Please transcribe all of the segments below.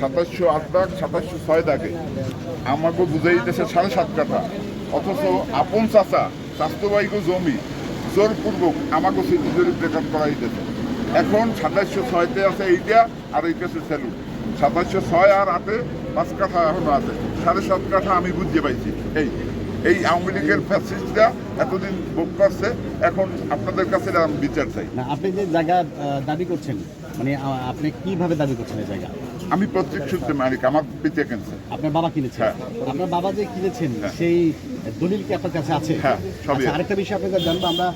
সাতাশশো আট দাগ, সাতাশশো ছয় দাগে। আমাকে বুঝাই দিতেছে সাড়ে সাত কাঠা। অথচ আপন চাচা স্বাস্থ্যবাহী জমি, জোরপূর্বক আমাকে স্মৃতি জরিপ রেকর্ড করা দিতেছে। এখন সাতাশশো ছয়তে আছে এইটা, আর এইটা আছে সেলুন। সাতাশশো ছয় আর আটে পাঁচ কাঠা এখনও আছে। সাড়ে সাত কাঠা আমি বুঝতে পাইছি। এই এই আওয়ামী লীগের ফ্যাসিস্টরা এতদিন ভোগ করছে এখন আপনাদের কাছে আমি বিচার চাই। না আপনি যে জায়গা দাবি করছেন মানে আপনি কীভাবে দাবি করছেন এই জায়গা? আমি প্রত্যেক সূত্রে মালিক আমার পিতে কিনছে। আপনার বাবা কিনেছেন হ্যাঁ। আপনার বাবা যে কিনেছেন হ্যাঁ। সেই দলিল কি আপনার কাছে আছে? হ্যাঁ, সবই আচ্ছা। আরেকটা বিষয় আপনাকে জানব আমরা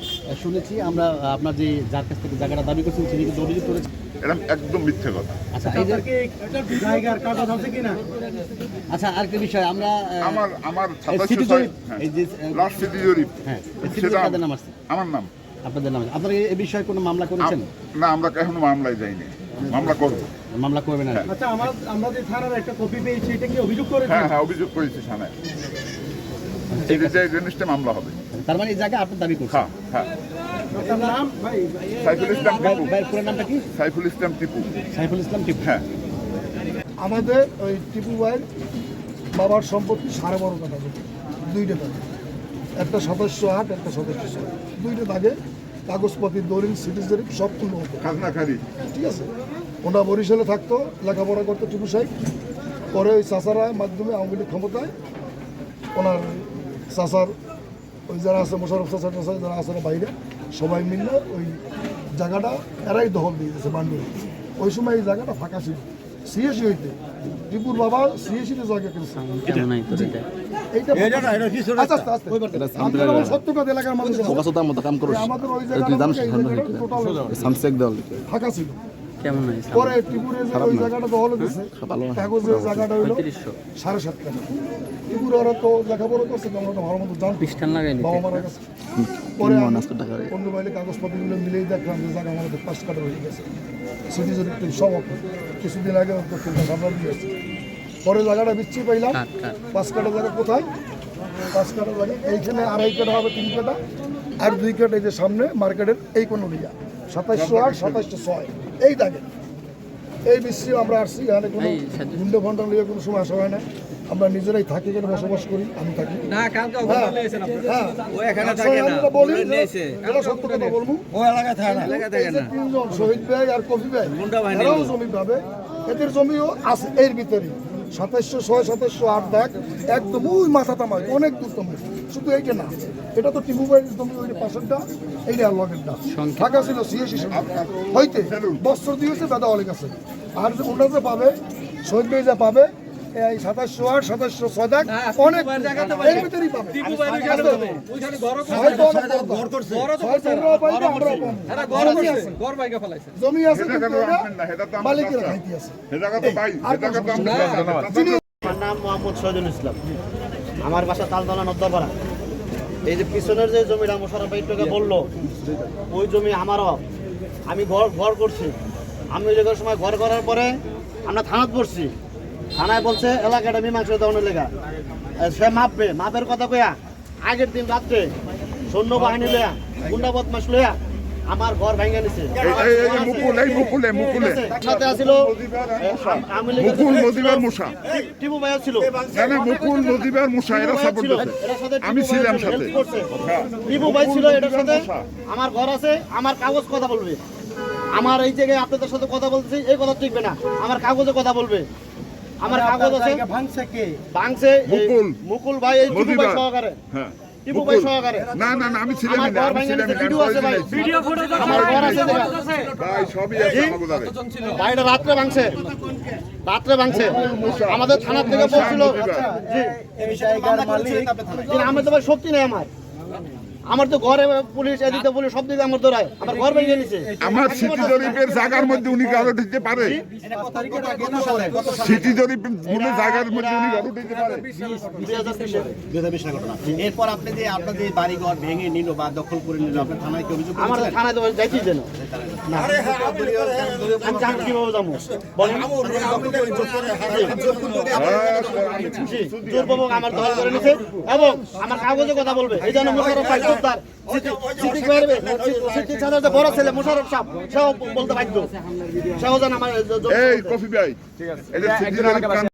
শুনেছি আমরা আপনার যে যার কাছ থেকে জায়গাটা দাবি করছেন তিনি কিন্তু অভিযোগ করেছেন। এরকম একদম মিথ্যে কথা। আচ্ছা এই যে জায়গার কাগজ আছে কিনা? আচ্ছা আরেকটা বিষয় আমরা আমার আমার এই এই যে, লাস্ট সিটি জরিপ। হ্যাঁ সেটা আপনাদের নাম আসছে আমার নাম। আপনাদের নাম আপনারা এই- এই বিষয়ে কোনো মামলা করেছেন? না আমরা এখনও মামলায় যাইনি। মামলা করব। মামলা করবেন না আচ্ছা আমার আমরা যে থানার একটা কপি পেয়েছি এটা কি অভিযোগ করেছেন? হ্যাঁ হ্যাঁ অভিযোগ করেছি থানায়। এই যে জিনিসটা মামলা হবে। তার মানে এই জায়গা আপনি দাবি করছেন? হ্যাঁ হ্যাঁ। আপনার নাম? ভাই সাইফুল ইসলাম টিপু। ভাইয়ের পুরো নামটা কি? সাইফুল ইসলাম টিপু। সাইফুল ইসলাম টিপু। হ্যাঁ। আমাদের ওই টিপু ভাইয়ের বাবার সম্পত্তি সাড়ে বারো কাঠা দুইটা একটা সদস্য আট একটা সদস্য ছয়। দুইটা দাগে কাগজপাতি দলিল সিটি জরিপ সব পূর্ণ হতো খাজনা খারি ঠিক আছে? ওটা বরিশালে থাকতো লেখাপড়া করতো টিপু সাহেব। পরে ওই চাচারা মাধ্যমে আওয়ামী লীগ ক্ষমতায় ওনার চাচার ওই যারা আছে মোশারফ টাচা যারা আছে না বাইরে সবাই মিললে ওই জায়গাটা এরাই দখল দিয়ে দিয়েছে বান্ডু ওই সময় এই জায়গাটা ফাঁকা ছিল। সিএসি হইতে। টিপুর বাবা সিএসিতে জায়গা কিনেছে এইটা আচ্ছা, আচ্ছা, আচ্ছা। আমি তো বলব সত্য কথা এলাকার মানুষ অবস্থা মতো আমাদের ওই জায়গাটা টোটাল ফাঁকা দল। ফাঁকা ছিল পরে ত্রিপুরের যে ওই জায়গাটা দখল হয়েছে কাগজের জায়গাটা হইল সাড়ে সাত টাকা ত্রিপুরা ওরা তো লেখাপড়া করছে তো আমরা তো ভালো মতো জানতো বাবা মারা গেছে। পরে অন্য বাইরে কাগজপত্রগুলো মিলেই দেখলাম যে জায়গা আমাদের পাঁচ কাটা হয়ে গেছে। সিটি জরিপ টিপ সব কিছুদিন আগে সামলা দিয়েছে পরে জায়গাটা বিচ্ছি পাইলাম। পাঁচ কাটা। জায়গা কোথায়? পাঁচ কাটা জায়গা এইখানে আড়াই কাটা হবে তিন কাটা। আর দুই কাটা এই যে সামনে মার্কেটের এই কোনো লিয়া সাতাইশশো আট সাতাইশশো ছয়। এই থাকে এই বিশ্বে আমরা আসছি এখানে কোনো হিন্দু ফন্ডা নিয়ে কোনো সময় আসা হয় না। আমরা নিজেরাই থাকি এখানে বসবাস করি আমি থাকি। না কালকে হ্যাঁ, হ্যাঁ। বলি সত্য কথা বলব। ও এলাকায় থাকে না। এলাকায় এই যে তিনজন শহীদ ভাই আর কফি ভাই এরাও জমি পাবে। এদের জমিও আছে এর ভিতরে সাতাইশশো ছয় সাতাশশো আট দেখ একদম ওই মাথা তামাই অনেক দূর তোমার শুধু এইটা না এটা তো টিপু ভাই তুমি ওই পাশেরটা এই আর লগেরটা ঢাকা ছিল সিএসি হইতে বস্ত্র দিয়েছে বেদা অনেক আছে আর যে ওটা যে পাবে শহীদ ভাই যা পাবে এই সাতাশশো আট সাতাশশো ছয় অনেক এর ভিতরেই পাবে পাইবো, আমরাও পাবো। জমি আছে। জমি আমরা মালিকেরা নাম মোহাম্মদ শহীদুল ইসলাম। আমার বাসা তালতলা নদ্দাপাড়া এই যে পিছনের যে জমিটা মোশারফ ভাই তোকে বলল ওই জমি আমারও। আমি ঘর ঘর করছি। আমি ওই জায়গার সময় ঘর করার পরে আমরা থানাত পড়ছি। থানায় বলছে এলাকাটা মীমাংসা দেওয়ানোর এ, সে মাপবে। মাপের কথা কয়া আগের দিন রাত্রে সৈন্যবাহিনী লয়া গুন্ডা বদমাস লয়া আমার ঘর ভেঙে নিছে। এই- এই- এই মুকুল এই মুকুলে মুকুলে সাথে আছিল মুকুল নদীবার মশা টিপু ভাইও ছিল। মুকুল নদীবার মশা এরা সাপোর্ট আমি ছিলাম সাথে। টিপু ভাই ছিল এটার সাথে আমার ঘর আছে আমার কাগজ কথা বলবে। আমার এই জায়গায় আপনাদের সাথে কথা বলতেছি এই কথা ঠিকবে না আমার কাগজে কথা বলবে। আমার কাগজ আছে। ভাঙছে কে? এই মুকুল। মুকুল ভাই এই টিপু ভাই সহকারে। হ্যাঁ টিপু ভাই সহকারে। না না না আমি ছিলাম না ঘর আমি ছিলাম না ভিডিও আছে ভাই। ভিডিও ফুটেজ আমার ঘর আছে। ভাই সবই আছে। ভাইটা রাত্রে ভাঙছে। রাত্রে ভাঙছে। আমাদের থানার থেকে বলছিল জি এই জায়গার মালিক তো ভাই শক্তি নেই আমার। আমার তো ঘরে পুলিশ এদিকে পুলিশ সব দিকে আমার দৌড়ায় আমার ঘর ভেঙে নিছে আমার সিটি জরিপের জায়গার মধ্যে উনি কারও দিতে পারে। সিটি জরিপ জায়গার মধ্যে উনি কারও দিতে পারে। এরপর আপনি যে আপনার যে বাড়ি ঘর ভেঙে নিল বা দখল করে নিল আপনার থানায় কি অভিযোগ আমার থানায় তো যাইছি যেন এবং আমার কাগজে কথা বলবে। এই জন্য সিদ্দিক ভাইয়ের সিদ্দিক যে বড় ছেলে মোশারফ সাহেব সেও বলতে বাধ্য সেও যেন আমার এই কফি ভাই খান